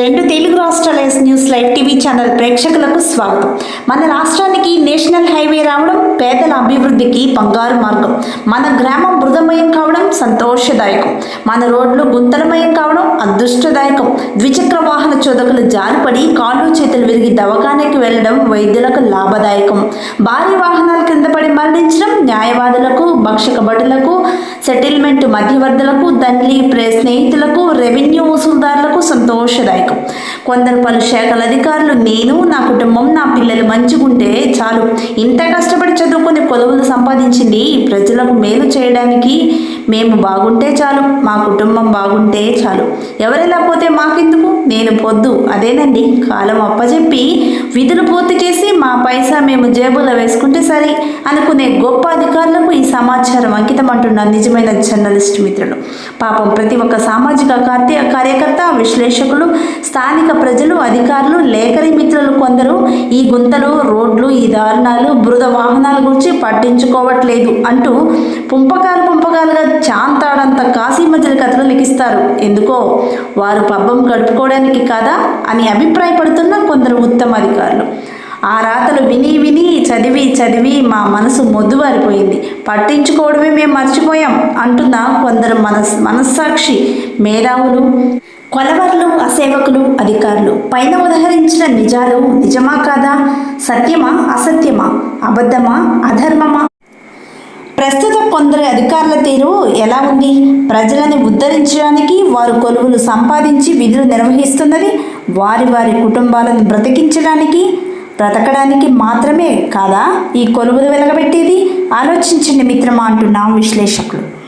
రెండు తెలుగు రాష్ట్రాల S news live TV channel ప్రేక్షకులకు స్వాగతం. మన రాష్ట్రానికి నేషనల్ హైవే రావడం పేదల అభివృద్ధికి బంగారు మార్గం. మన గ్రామం బృదమయం కావడం సంతోషదాయకం. మన రోడ్లు గుంతలమయం కావడం అదృష్టదాయకం. ద్విచక్ర వాహన చోదకులు జారిపడి కాళ్ళు చేతులు విరిగి దవాఖానకి వెళ్ళడం వైద్యులకు లాభదాయకం. భారీ వాహనాల కింద పడి మరణించడం న్యాయవాదులకు భక్షక బడులకు సెటిల్మెంట్ మధ్యవర్తులకు దండ్లి ప్రే స్నేహితులకు రెవెన్యూ కొందరు పలు శాఖల అధికారులు నేను నా కుటుంబం నా పిల్లలు మంచిగుంటే చాలు. ఇంత కష్టపడి చదువుకొని కొలువులు సంపాదించింది ప్రజలకు మేలు చేయడానికి మేము బాగుంటే చాలు మా కుటుంబం బాగుంటే చాలు. ఎవరెలా పోతే మాకెందుకు? నేను పొద్దు. అదేనండి కాలం అప్పచెప్పి విధులు పూర్తి చేసి మా పైసా మేము జేబులో వేసుకుంటే సరే అనుకునే గొప్ప అధికారులకు ఈ సమాచారం అంకితం అంటున్న నిజమైన జర్నలిస్ట్ మిత్రులు. పాపం ప్రతి ఒక్క సామాజిక కార్య కార్యకర్త విశ్లేషకులు స్థానిక ప్రజలు అధికారులు లేఖరి మిత్రులు కొందరు ఈ గుంతలు రోడ్లు ఈ దారుణాలు బురద వాహనాల గురించి పట్టించుకోవట్లేదు అంటూ పుంపకాలు పుంపకాలుగా చాంతాడంత కాశీ మధ్యల కథలు లిఖిస్తారు. ఎందుకో? వారు పబ్బం గడుపుకోవడానికి కాదా? అని అభిప్రాయపడుతున్న కొందరు ఉత్తమ అధికారులు ఆ రాతలు విని విని చదివి చదివి మా మనసు మొద్దుబారిపోయింది పట్టించుకోవడమే మేము మర్చిపోయాం అంటున్న కొందరు మనస్ మనస్సాక్షి మేధావులు. కొలవర్లు అసేవకులు అధికారులు. పైన ఉదహరించిన నిజాలు నిజమా కాదా? సత్యమా? అసత్యమా? అబద్ధమా? అధర్మమా? ప్రస్తుత కొందరు అధికారుల తీరు ఎలా ఉంది? ప్రజలని ఉద్ధరించడానికి వారు కొలువులు సంపాదించి విధులు నిర్వహిస్తున్నది వారి వారి కుటుంబాలను బ్రతికించడానికి బ్రతకడానికి మాత్రమే కాదా? ఈ కొలువులు వెలగబెట్టేది? ఆలోచించండి మిత్రమా అంటున్నాం విశ్లేషకులు.